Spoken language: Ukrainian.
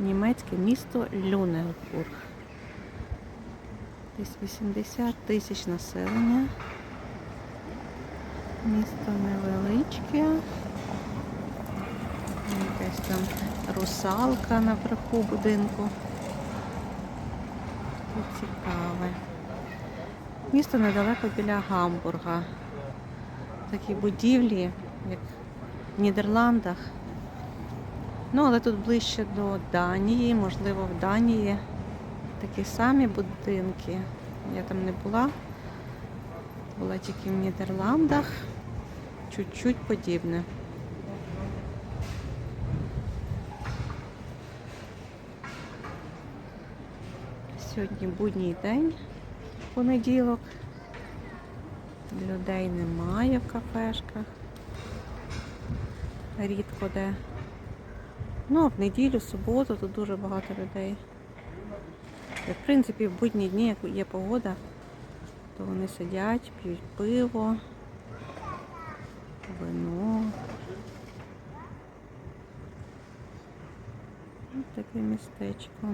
Німецьке місто Люнебург. Десь 80 тисяч населення. Місто невеличке. Якась там русалка наверху будинку. Тут цікаве. Місто недалеко біля Гамбурга. Такі будівлі, як в Нідерландах. Ну, але тут ближче до Данії, можливо, в Данії такі самі будинки. Я там не була. Була тільки в Нідерландах. Чуть-чуть подібне. Сьогодні будній день, понеділок. Людей немає в кафешках. Рідко де. Ну, а в неділю, в суботу тут дуже багато людей. І, в принципі, в будні дні, як є погода, то вони сидять, п'ють пиво, вино. Ось таке містечко.